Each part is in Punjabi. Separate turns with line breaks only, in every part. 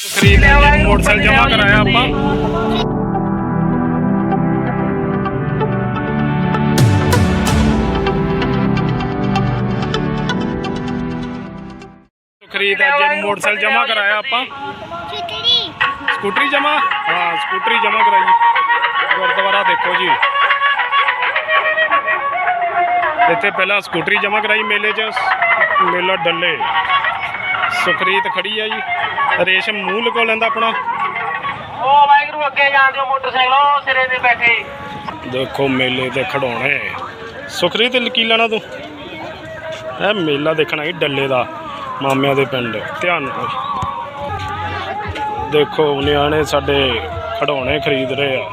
ਖਰੀਦ ਮੋਟਰਸਾਈਕਲ ਜਮਾ ਕਰਾਇਆ ਆਪਾਂ। ਖਰੀਦ ਅੱਜ ਮੋਟਰਸਾਈਕਲ ਜਮਾ ਕਰਾਇਆ ਆਪਾਂ।
ਖਿਚੜੀ
ਸਕੂਟਰੀ ਜਮਾ ਹਾਂ ਸਕੂਟਰੀ ਜਮਾ ਕਰਾਈ। ਗੁਰਦੁਆਰਾ ਦੇਖੋ ਜੀ। ਇੱਥੇ ਪਹਿਲਾਂ ਸਕੂਟਰੀ ਜਮਾ ਕਰਾਈ ਮੇਲੇ 'ਚ। ਮੇਲਾ ਡੱਲੇ। ਸੁਖਰੀਤ ਖੜੀ ਆ ਜੀ। ਰੇਸ਼ਮ ਮੂੰਹ ਲਗੋ ਲੈਂਦਾ ਆਪਣਾ।
ਉਹ ਵਾਹਿਗੁਰੂ ਅੱਗੇ ਜਾਣ ਦਿਓ ਮੋਟਰਸਾਈਕਲ ਉਹ ਸਿਰੇ ਤੇ ਬੈਠੇ।
ਦੇਖੋ ਮੇਲੇ ਤੇ ਖੜਾਉਣੇ ਸੁਖਰੀਤ ਕੀ ਲੈਣਾ ਤੂੰ? ਇਹ ਮੇਲਾ ਦੇਖਣਾ ਜੀ ਡੱਲੇ ਦਾ ਮਾਮਿਆਂ ਦੇ ਪਿੰਡ। ਧਿਆਨ ਨਾਲ। ਦੇਖੋ ਨਿਆਣੇ ਸਾਡੇ ਖੜਾਉਣੇ ਖਰੀਦ ਰਹੇ ਆ।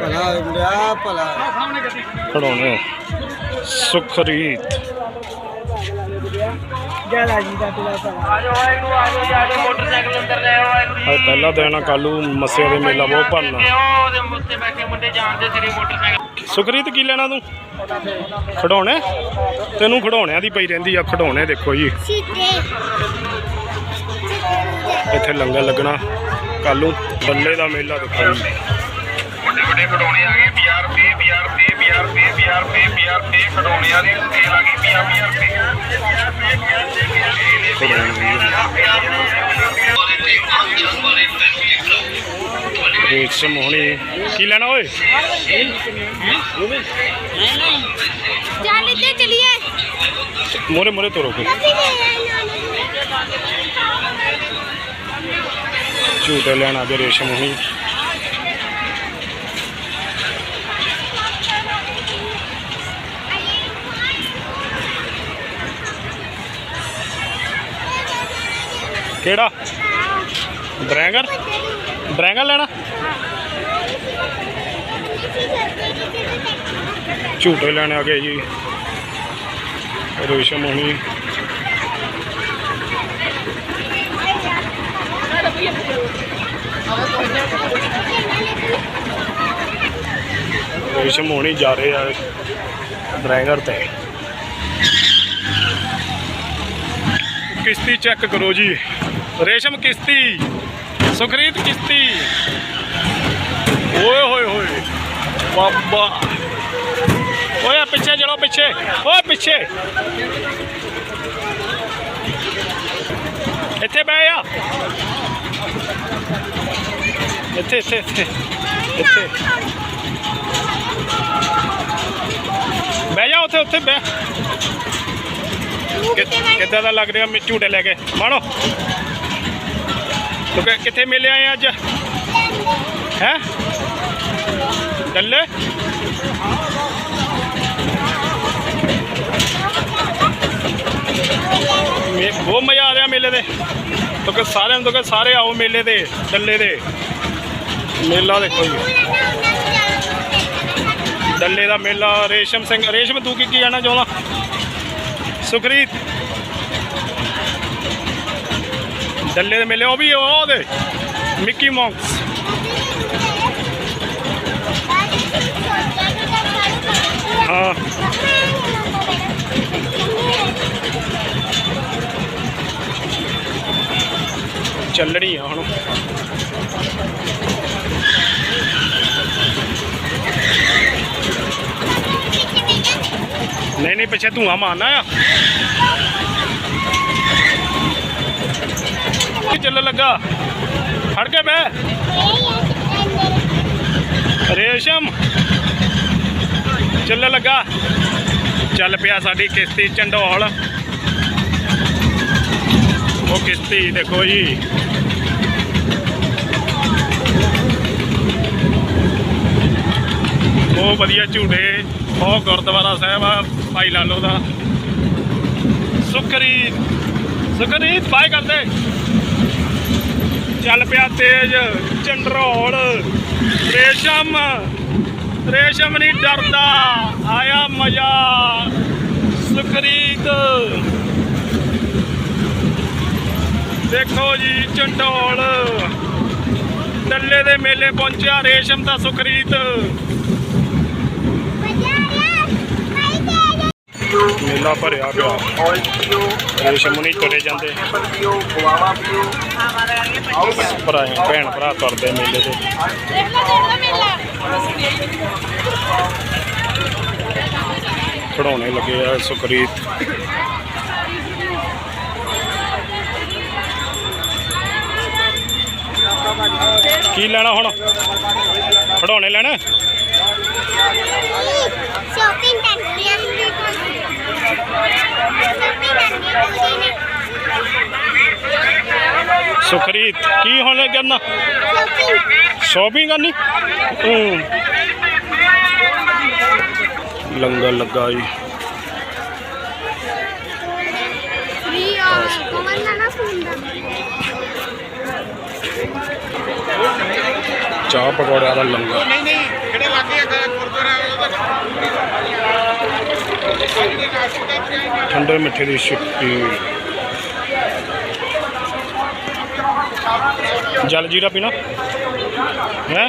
ਭਲਾ ਭਲਾ
ਖੜਾਉਣੇ ਸੁਖਰੀਤ।
ਜਲਾ ਜੀ ਦਾ ਤੁਲਾ ਭਲਾ।
ਆਜੋ ਵਾਹਿਗੁਰੂ ਆਜੋ ਜੀ, ਆਜੋ ਮੋਟਰਸਾਈਕਲ ਅੰਦਰ ਲੈ ਆਓ ਵਾਹਿਗੁਰੂ ਜੀ।
ਅੱਜ ਪਹਿਲਾ ਦਿਨ ਆ ਕੱਲੂ ਮੱਸਿਆ ਦੇ ਮੇਲਾ ਬਹੁਤ ਭਰਨਾ
ਤੇ ਉਹ ਉਹਦੇ ਉੱਤੇ ਬੈਠੇ ਮੁੰਡੇ ਜਾਣਦੇ ਸਿਰੇ ਮੋਟਰਸਾਈਕਲ।
ਸੁਖਰੀਤ ਕੀ ਲੈਣਾ ਤੂੰ? ਖੜਾਉਣੇ ਤੈਨੂੰ ਖੜਾਉਣਿਆਂ ਦੀ ਪਈ ਰਹਿੰਦੀ ਆ ਖੜਾਉਣੇ ਦੇਖੋ ਜੀ। ਇੱਥੇ ਲੰਗਰ ਲੱਗਣਾ। ਕੱਲੂ ਬੱਲੇ ਦਾ ਮੇਲਾ ਦੇਖੋ ਜੀ।
ਵੱਡੇ ਵੱਡੇ ਖਡੌਣੇ ਆ ਗਏ। 50 ਰੁਪਏ 50 ਰੁਪਏ 50 ਰੁਪਏ ਖਡੌਣਿਆਂ ਦੀ ਸੇਲ ਆ ਗਈ 50 50 ਰੁਪਏ
ਰੇਸ਼ਮ ਹੋਣੀ। ਕੀ ਲੈਣਾ ਓਏ?
ਚੱਲ ਇੱਥੇ ਚਲੀਏ।
ਮੋਰੇ ਮੋਰੇ ਤੋਰੋ ਕੋਈ। ਝੂਟੇ ਲੈਣ ਗਏ ਰੇਸ਼ਮ ਹੋਣੀ। ਕਿਹੜਾ? ਡਰੈਗਨ ਡਰੈਗਨ ਲੈਣਾ? ਝੂਟੇ ਲੈਣ ਆ ਗਏ ਜੀ। ਰੇਸ਼ਮ ਹੋਣੀ ਰੇਸ਼ਮ ਹੋਣੀ ਜਾ ਰਹੇ ਆ ਡਰੈਗਰ ਤੇ। ਕਿਸ਼ਤੀ ਚੈੱਕ ਕਰੋ ਜੀ। ਰੇਸ਼ਮ ਕਿਸ਼ਤੀ ਸੁਖਰੀਤ ਕਿਸ਼ਤੀ। ਓਏ ਹੋਏ ਹੋਏ ਬਾਬਾ। ਓਏ ਪਿੱਛੇ ਜੜੋ ਪਿੱਛੇ। ਓਏ ਪਿੱਛੇ। ਇੱਥੇ ਬਹਿ ਜਾ। ਇੱਥੇ ਇੱਥੇ ਇੱਥੇ। ਇੱਥੇ। ਬਹਿ ਜਾ ਉੱਥੇ ਉੱਥੇ ਬਹਿ। ਕਿੱਦਾਂ ਦਾ ਲੱਗ ਰਿਹਾ ਝੂਟੇ ਲੈ ਕੇ? ਮਾਣੋ ਤੂੰ ਕਿੱਥੇ ਮਿਲੇ ਆਏ ਅੱਜ? ਹੈ? ਡੱਲੇ ਮੇ ਬਹੁਤ ਮਜ਼ਾ ਆ ਰਿਹਾ ਮੇਲੇ ਦੇ ਤੋ ਕਿ ਸਾਰਿਆਂ ਨੂੰ ਤੋ ਸਾਰੇ ਆਓ ਮੇਲੇ ਦੇ ਡੱਲੇ ਦੇ ਮੇਲਾ ਦੇਖੋ ਜੀ। ਡੱਲੇ ਦਾ ਮੇਲਾ, ਰੇਸ਼ਮ ਸਿੰਘ ਰੇਸ਼ਮ ਤੂੰ ਕੀ ਕੀ ਜਾਣਾ ਚਾਹੁੰਦਾ? ਸੁਖਰੀਤ। ਡੱਲੇ ਦੇ ਮੇਲੇ ਉਹ ਵੀ ਉਹ ਉਹਦੇ। ਮਿੱਕੀ ਮਾਊਸ ਹਾਂ। ਚੱਲਣੀ ਆ ਹੁਣ। ਨਹੀਂ ਨਹੀਂ, ਪਿੱਛੇ ਧੂਆਂ ਮਾਰਨਾ ਆ। ਕੀ ਲੱਗਾ। ਫੜ ਕੇ ਬਹਿ। ਰੇਸ਼ਮ। ਚੱਲ ਲੱਗਾ। ਚੱਲ ਪਿਆ ਸਾਡੀ ਕਿਸ਼ਤੀ ਚੰਡੋਲ। ਉਹ ਕਿਸ਼ਤੀ ਦੇਖੋ ਜੀ। ਬਹੁਤ ਵਧੀਆ ਝੂਟੇ। ਉਹ ਗੁਰਦੁਆਰਾ ਸਾਹਿਬ ਆ, ਭਾਈ ਲਾਲੋ ਦਾ। ਸੁਖਰੀਤ ਸੁਖਰੀਤ ਬਾਏ ਕਰਦੇ ਚੱਲ ਪਿਆ ਤੇਜ ਚੰਡਰੋਲ ਰੇਸ਼ਮ ਰੇਸ਼ਮ ਨਹੀਂ ਡਰਦਾ, ਆਇਆ ਮਜ਼ਾ। ਸੁਖਰੀਤ ਦੇਖੋ ਜੀ ਚੰਡੋਲ ਡੱਲੇ ਦੇ ਮੇਲੇ ਪਹੁੰਚਿਆ ਰੇਸ਼ਮ ਦਾ ਸੁਖਰੀਤ
ਪੀਓ
ਭਰਿਆ ਪਿਆ। ਰੇਸ਼ਮ ਨਹੀਂ ਤੁਰੇ ਜਾਂਦੇ। ਭਰਾ ਭੈਣ ਭਰਾ ਤੁਰਦੇ ਮੇਲੇ ਤੇ।
ਦੇਖ
ਖੜਾਉਣੇ ਲੱਗੇ ਆ ਸੁਖਰੀਤ ਕੀ ਲੈਣਾ ਹੁਣ? ਖੜਾਉਣੇ ਲੈਣਾ?
ਸ਼ਾਪਿੰਗ ਕਰਨੀ ਹੈ ਸ਼ਾਪਿੰਗ ਕਰਨੀ ਹੈ ਪੂਰੀ ਨੇ
ਸੁਖਰੀਤ, ਕੀ ਹੁਣ ਕਰਨਾ
ਸ਼ਾਪਿੰਗ
ਸ਼ਾਪਿੰਗ ਕਰਨੀ? ਹੂੰ। ਲੰਗਰ ਲੱਗਾ ਜੀ।
ਵੀ ਨਾ ਨਾ ਸੁਣਦਾ
ਚਾਹ ਪਕੌੜਿਆਂ ਦਾ ਲੰਗਰ।
ਨਹੀਂ ਨਹੀਂ ਜਿਹੜੇ ਲੱਗੇ ਆ ਗੁਰਦੁਆਰਾ ਉਹਦਾ
ਠੰਡੇ ਮਿੱਠੇ ਦੀ ਛੁੱਟੀ ਜਲ ਜੀਰਾ ਪੀਣਾ? ਹੈ?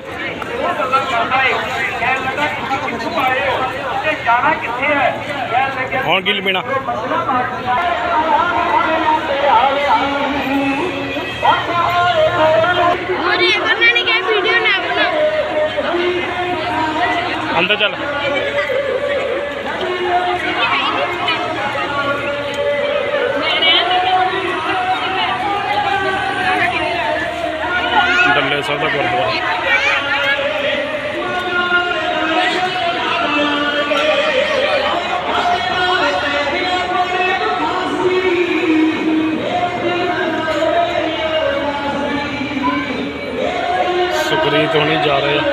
ਜਾਣਾ ਕਿੱਥੇ ਹੈ ਕਹਿਣ ਲੱਗਿਆ
ਹੁਣ ਕੀ ਪੀਣਾ
और
ਅੰਦਰ ਚੱਲ ਡੱਲੇ ਸਾਹਿਬ ਦਾ ਗੁਰਦੁਆਰਾ ਸੁਖਰੀਤ ਹੋਣੀ ਜਾ ਰਹੇ ਆ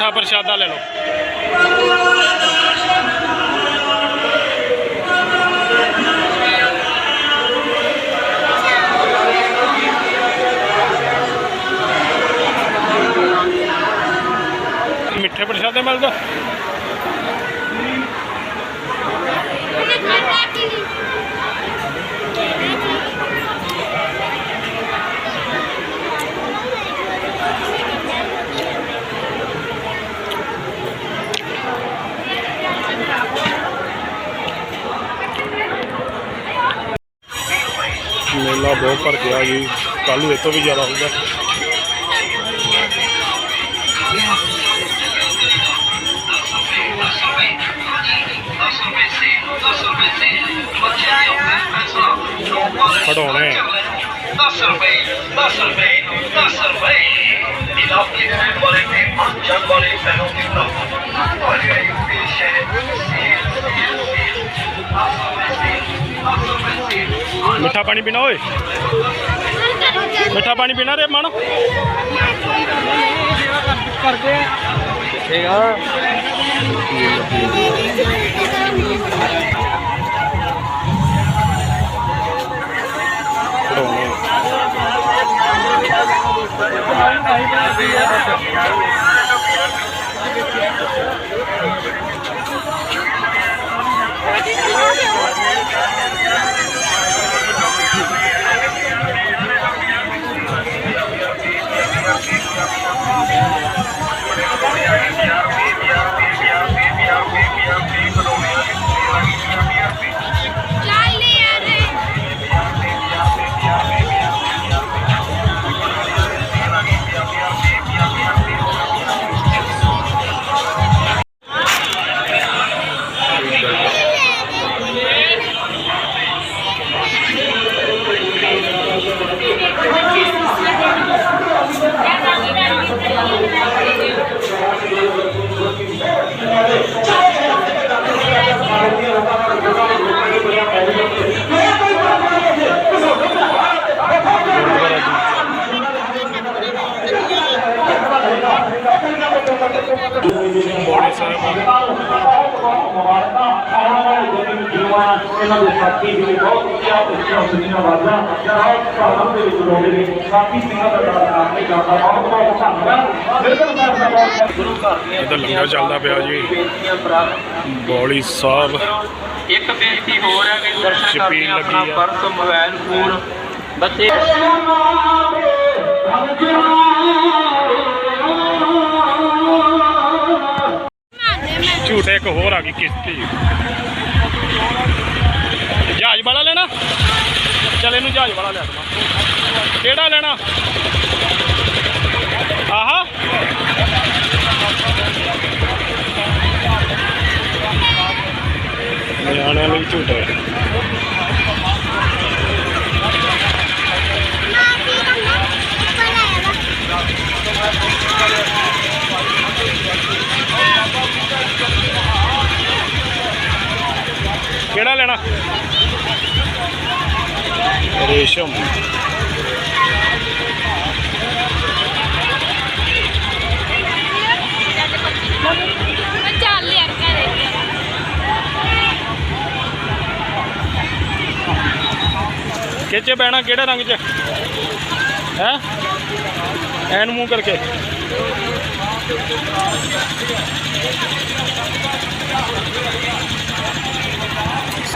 ਮਿੱਠਾ ਪ੍ਰਸ਼ਾਦਾ ਲੈ ਲਓ। ਮਿੱਠੇ ਪ੍ਰਸ਼ਾਦੇ ਮਿਲਦਾ? ਬਹੁਤ ਭਰ ਗਿਆ ਜੀ ਕੱਲ ਨੂੰ ਇਹ ਤੋਂ ਵੀ ਜ਼ਿਆਦਾ ਹੋਊਗਾ ਖੜਾਉਣੇ
10 ਰੁਪਏ 10 ਰੁਪਏ 10 ਰੁਪਏ ਇਲਾਕੇ ਦੇ ਰਹਿਣ ਵਾਲੇ ਤੇ ਜਗ ਵਾਲੇ ਪਹਿਲੋਂ ਦੀ ਤਰਫ ਤੁਹਾਡੇ ਲਈ ਪੇਸ਼ ਹੈ
ਮਿੱਠਾ ਪਾਣੀ ਪੀਣਾ ਓਏ। ਮਿੱਠਾ ਪਾਣੀ ਪੀਣਾ ਰੇ ਮਨ ਖੜਾਉਣੇ
चाल
ਆਵਾਜ਼ਾਂ ਜਿਹੜਾ ਭਾਰਤ ਦੇ ਵਿੱਚ ਬੋਲਦੇ ਨੇ ਬਾਕੀ ਸਿੰਘਾਂ ਦਾ ਨਾਮ ਆਪਣੇ ਕਰਦਾ ਬਹੁਤ ਬਹੁਤ ਧੰਨਵਾਦ। ਬਿਲਕੁਲ ਸਾਡਾ ਬਹੁਤ ਗੁਰੂ ਘਰ ਦੀਆਂ
ਇਹਦਾ ਲੰਗਰ ਚੱਲਦਾ ਪਿਆ ਜੀ। ਬੌਲੀ ਸਾਹਿਬ।
ਇੱਕ ਬੇਨਤੀ ਹੋਰ ਹੈ ਕਿ ਦਰਸ਼ਨ ਕਰਦੇ ਆ ਆਪਣਾ। ਪਰਸ ਮੋਬਾਈਲ ਫੋਨ ਬੱਚੇ।
ਝੂਟੇ ਇੱਕ ਹੋਰ ਆ ਗਈ ਕਿਸ਼ਤੀ। ਇਹਨੂੰ ਜਹਾਜ਼ ਵਾਲਾ ਲੈ ਦਵਾਂ ਕਿਹੜਾ ਲੈਣਾ? ਰੇਸ਼ਮ
ਮੈਂ
ਕਿੱਥੇ ਬਹਿਣਾ ਕਿਹੜੇ ਰੰਗ 'ਚ? ਹੈ? ਐਨ ਮੂੰਹ ਕਰਕੇ।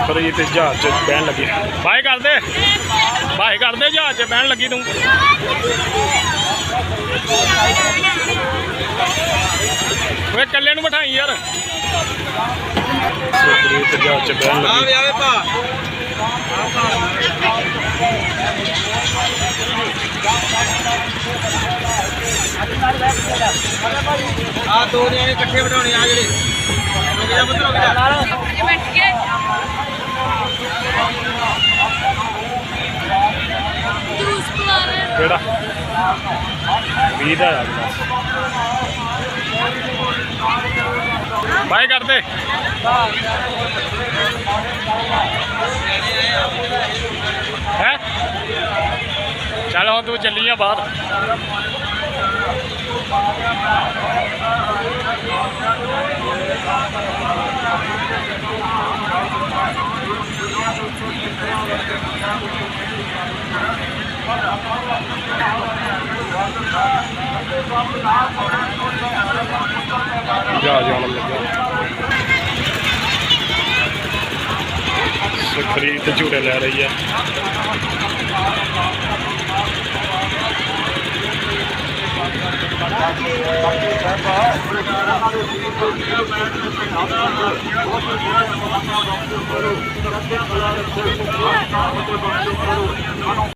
ਸਪਰੀ ਤੇ ਜਹਾਜ਼ 'ਚ ਬਹਿਣ ਲੱਗੀ। ਬਾਏ ਕਰ ਦੇ। ਬਾਏ ਕਰ ਦੇ ਜਹਾਜ਼ 'ਚ ਬਹਿਣ ਲੱਗੀ ਤੂੰ। ਓਏ ਇਕੱਲੇ ਨੂੰ ਬਿਠਾਈ ਯਾਰ। ਸਪਰੀ ਤੇ ਜਹਾਜ਼ 'ਚ ਬਹਿਣ ਲੱਗੀ।
ਆਵੇ ਭਾ। ਆ ਦੋ ਨਿਆਣੇ ਇਕੱਠੇ ਬਿਠਾਉਣੇ ਆ ਜਿਹੜੇ। ਰੁਕ ਜਾ ਪੁੱਤ ਰੁਕ ਜਾ
ਬੈਠ ਕੇ ਜੂਸ ਪਵਾ ਰਹੇ
ਕਿਹੜਾ 20 ਦਾ ਆ ਬਾਏ ਕਰਦੇ ਹੈ ਚੱਲ ਹੁਣ ਤੂੰ ਚੱਲੀ ਆ ਬਾਹਰ ਜਾ ਜਾਣ ਲੱਗਾ ਸੁਖਰੀ ਤੇ ਝੂਟੇ ਲੈ ਰਹੀ ਹੈ।